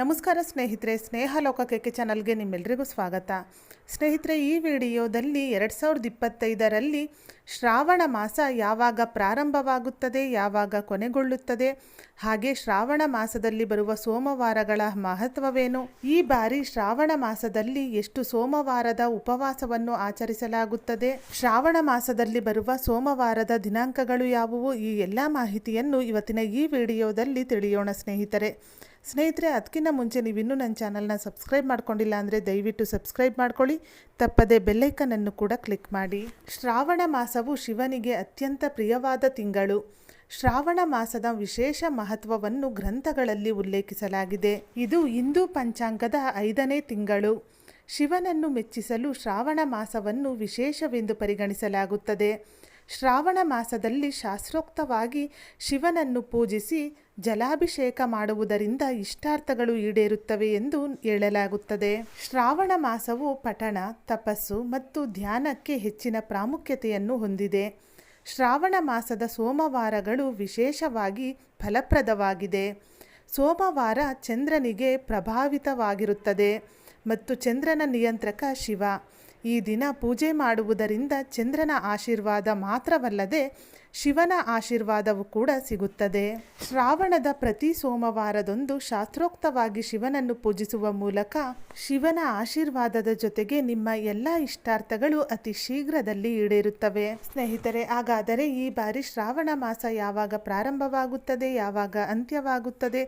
ನಮಸ್ಕಾರ ಸ್ನೇಹಿತರೆ ಸ್ನೇಹ ಲೋಕಕ್ಕೆ ಚಾನಲ್ಗೆ ನಿಮ್ಮೆಲ್ಲರಿಗೂ ಸ್ವಾಗತ. ಸ್ನೇಹಿತರೆ, ಈ ವಿಡಿಯೋದಲ್ಲಿ ಎರಡು ಸಾವಿರದ ಇಪ್ಪತ್ತೈದರಲ್ಲಿ ಶ್ರಾವಣ ಮಾಸ ಯಾವಾಗ ಪ್ರಾರಂಭವಾಗುತ್ತದೆ, ಯಾವಾಗ ಕೊನೆಗೊಳ್ಳುತ್ತದೆ, ಹಾಗೆ ಶ್ರಾವಣ ಮಾಸದಲ್ಲಿ ಬರುವ ಸೋಮವಾರಗಳ ಮಹತ್ವವೇನು? ಈ ಬಾರಿ ಶ್ರಾವಣ ಮಾಸದಲ್ಲಿ ಎಷ್ಟು ಸೋಮವಾರದ ಉಪವಾಸವನ್ನು ಆಚರಿಸಲಾಗುತ್ತದೆ? ಶ್ರಾವಣ ಮಾಸದಲ್ಲಿ ಬರುವ ಸೋಮವಾರದ ದಿನಾಂಕಗಳು ಯಾವುವು? ಈ ಎಲ್ಲ ಮಾಹಿತಿಯನ್ನು ಇವತ್ತಿನ ಈ ವಿಡಿಯೋದಲ್ಲಿ ತಿಳಿಯೋಣ ಸ್ನೇಹಿತರೆ. ಸ್ನೇಹಿತರೆ, ಅದಕ್ಕಿಂತ ಮುಂಚೆ ನೀವು ಇನ್ನೂ ನನ್ನ ಚಾನಲ್ನ ಸಬ್ಸ್ಕ್ರೈಬ್ ಮಾಡ್ಕೊಂಡಿಲ್ಲ ಅಂದರೆ ದಯವಿಟ್ಟು ಸಬ್ಸ್ಕ್ರೈಬ್ ಮಾಡ್ಕೊಳ್ಳಿ. ತಪ್ಪದೆ ಬೆಲ್ಲೈಕನನ್ನು ಕೂಡ ಕ್ಲಿಕ್ ಮಾಡಿ. ಶ್ರಾವಣ ಮಾಸವು ಶಿವನಿಗೆ ಅತ್ಯಂತ ಪ್ರಿಯವಾದ ತಿಂಗಳು. ಶ್ರಾವಣ ಮಾಸದ ವಿಶೇಷ ಮಹತ್ವವನ್ನು ಗ್ರಂಥಗಳಲ್ಲಿ ಉಲ್ಲೇಖಿಸಲಾಗಿದೆ. ಇದು ಹಿಂದೂ ಪಂಚಾಂಗದ ಐದನೇ ತಿಂಗಳು. ಶಿವನನ್ನು ಮೆಚ್ಚಿಸಲು ಶ್ರಾವಣ ಮಾಸವನ್ನು ವಿಶೇಷವೆಂದು ಪರಿಗಣಿಸಲಾಗುತ್ತದೆ. ಶ್ರಾವಣ ಮಾಸದಲ್ಲಿ ಶಾಸ್ತ್ರೋಕ್ತವಾಗಿ ಶಿವನನ್ನು ಪೂಜಿಸಿ ಜಲಾಭಿಷೇಕ ಮಾಡುವುದರಿಂದ ಇಷ್ಟಾರ್ಥಗಳು ಈಡೇರುತ್ತವೆ ಎಂದು ಹೇಳಲಾಗುತ್ತದೆ. ಶ್ರಾವಣ ಮಾಸವು ಪಠಣ, ತಪಸ್ಸು ಮತ್ತು ಧ್ಯಾನಕ್ಕೆ ಹೆಚ್ಚಿನ ಪ್ರಾಮುಖ್ಯತೆಯನ್ನು ಹೊಂದಿದೆ. ಶ್ರಾವಣ ಮಾಸದ ಸೋಮವಾರಗಳು ವಿಶೇಷವಾಗಿ ಫಲಪ್ರದವಾಗಿದೆ. ಸೋಮವಾರ ಚಂದ್ರನಿಗೆ ಪ್ರಭಾವಿತವಾಗಿರುತ್ತದೆ ಮತ್ತು ಚಂದ್ರನ ನಿಯಂತ್ರಕ ಶಿವ. ಈ ದಿನ ಪೂಜೆ ಮಾಡುವುದರಿಂದ ಚಂದ್ರನ ಆಶೀರ್ವಾದ ಮಾತ್ರವಲ್ಲದೆ ಶಿವನ ಆಶೀರ್ವಾದವು ಕೂಡ ಸಿಗುತ್ತದೆ. ಶ್ರಾವಣದ ಪ್ರತಿ ಸೋಮವಾರದೊಂದು ಶಾಸ್ತ್ರೋಕ್ತವಾಗಿ ಶಿವನನ್ನು ಪೂಜಿಸುವ ಮೂಲಕ ಶಿವನ ಆಶೀರ್ವಾದದ ಜೊತೆಗೆ ನಿಮ್ಮ ಎಲ್ಲ ಇಷ್ಟಾರ್ಥಗಳು ಅತಿ ಶೀಘ್ರದಲ್ಲಿ ಈಡೇರುತ್ತವೆ. ಸ್ನೇಹಿತರೆ, ಹಾಗಾದರೆ ಈ ಬಾರಿ ಶ್ರಾವಣ ಮಾಸ ಯಾವಾಗ ಪ್ರಾರಂಭವಾಗುತ್ತದೆ, ಯಾವಾಗ ಅಂತ್ಯವಾಗುತ್ತದೆ?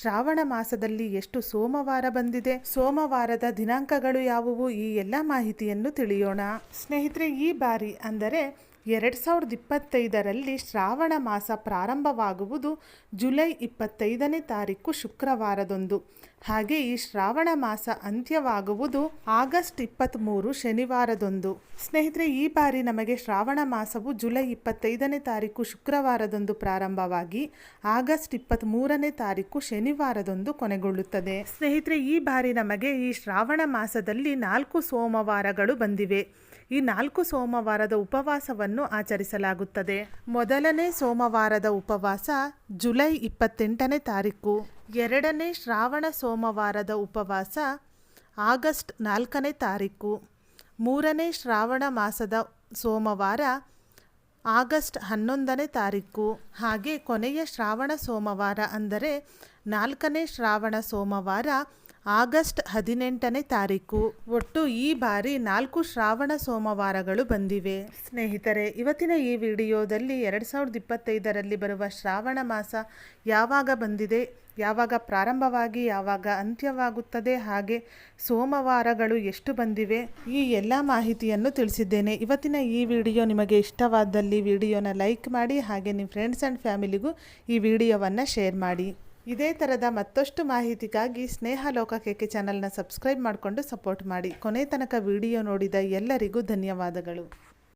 ಶ್ರಾವಣ ಮಾಸದಲ್ಲಿ ಎಷ್ಟು ಸೋಮವಾರ ಬಂದಿದೆ? ಸೋಮವಾರದ ದಿನಾಂಕಗಳು ಯಾವುವು? ಈ ಎಲ್ಲ ಮಾಹಿತಿಯನ್ನು ತಿಳಿಯೋಣ. ಸ್ನೇಹಿತರೆ, ಈ ಬಾರಿ ಅಂದರೆ ಎರಡು ಸಾವಿರದ ಇಪ್ಪತ್ತೈದರಲ್ಲಿ ಶ್ರಾವಣ ಮಾಸ ಪ್ರಾರಂಭವಾಗುವುದು ಜುಲೈ ಇಪ್ಪತ್ತೈದನೇ ತಾರೀಕು ಶುಕ್ರವಾರದೊಂದು. ಹಾಗೆ ಈ ಶ್ರಾವಣ ಮಾಸ ಅಂತ್ಯವಾಗುವುದು ಆಗಸ್ಟ್ ಇಪ್ಪತ್ತ್ಮೂರು ಶನಿವಾರದೊಂದು. ಸ್ನೇಹಿತರೆ, ಈ ಬಾರಿ ನಮಗೆ ಶ್ರಾವಣ ಮಾಸವು ಜುಲೈ ಇಪ್ಪತ್ತೈದನೇ ತಾರೀಕು ಶುಕ್ರವಾರದಂದು ಪ್ರಾರಂಭವಾಗಿ ಆಗಸ್ಟ್ ಇಪ್ಪತ್ತ್ಮೂರನೇ ತಾರೀಕು ಶನಿವಾರದಂದು ಕೊನೆಗೊಳ್ಳುತ್ತದೆ. ಸ್ನೇಹಿತರೆ, ಈ ಬಾರಿ ನಮಗೆ ಈ ಶ್ರಾವಣ ಮಾಸದಲ್ಲಿ ನಾಲ್ಕು ಸೋಮವಾರಗಳು ಬಂದಿವೆ. ಈ ನಾಲ್ಕು ಸೋಮವಾರದ ಉಪವಾಸವನ್ನು ಆಚರಿಸಲಾಗುತ್ತದೆ. ಮೊದಲನೇ ಸೋಮವಾರದ ಉಪವಾಸ ಜುಲೈ ಇಪ್ಪತ್ತೆಂಟನೇ ತಾರೀಕು. ಎರಡನೇ ಶ್ರಾವಣ ಸೋಮವಾರದ ಉಪವಾಸ ಆಗಸ್ಟ್ ನಾಲ್ಕನೇ ತಾರೀಕು. ಮೂರನೇ ಶ್ರಾವಣ ಮಾಸದ ಸೋಮವಾರ ಆಗಸ್ಟ್ ಹನ್ನೊಂದನೇ ತಾರೀಕು. ಹಾಗೆ ಕೊನೆಯ ಶ್ರಾವಣ ಸೋಮವಾರ ಅಂದರೆ ನಾಲ್ಕನೇ ಶ್ರಾವಣ ಸೋಮವಾರ ಆಗಸ್ಟ್ ಹದಿನೆಂಟನೇ ತಾರೀಕು ಒಟ್ಟು ಈ ಬಾರಿ ನಾಲ್ಕು ಶ್ರಾವಣ ಸೋಮವಾರಗಳು ಬಂದಿವೆ. ಸ್ನೇಹಿತರೆ, ಇವತ್ತಿನ ಈ ವಿಡಿಯೋದಲ್ಲಿ ಎರಡು ಸಾವಿರದ ಇಪ್ಪತ್ತೈದರಲ್ಲಿ ಬರುವ ಶ್ರಾವಣ ಮಾಸ ಯಾವಾಗ ಬಂದಿದೆ, ಯಾವಾಗ ಪ್ರಾರಂಭವಾಗಿ, ಯಾವಾಗ ಅಂತ್ಯವಾಗುತ್ತದೆ, ಹಾಗೆ ಸೋಮವಾರಗಳು ಎಷ್ಟು ಬಂದಿವೆ, ಈ ಎಲ್ಲ ಮಾಹಿತಿಯನ್ನು ತಿಳಿಸಿದ್ದೇನೆ. ಇವತ್ತಿನ ಈ ವಿಡಿಯೋ ನಿಮಗೆ ಇಷ್ಟವಾದಲ್ಲಿ ವಿಡಿಯೋನ ಲೈಕ್ ಮಾಡಿ, ಹಾಗೆ ನಿಮ್ಮ ಫ್ರೆಂಡ್ಸ್ ಆ್ಯಂಡ್ ಫ್ಯಾಮಿಲಿಗೂ ಈ ವಿಡಿಯೋವನ್ನು ಶೇರ್ ಮಾಡಿ. ಇದೇ ಥರದ ಮತ್ತಷ್ಟು ಮಾಹಿತಿಗಾಗಿ ಸ್ನೇಹ ಲೋಕ ಕೆಕೆ ಚಾನಲ್ನ ಸಬ್ಸ್ಕ್ರೈಬ್ ಮಾಡಿಕೊಂಡು ಸಪೋರ್ಟ್ ಮಾಡಿ ಕೊನೆ ತನಕ ವಿಡಿಯೋ ನೋಡಿದ ಎಲ್ಲರಿಗೂ ಧನ್ಯವಾದಗಳು.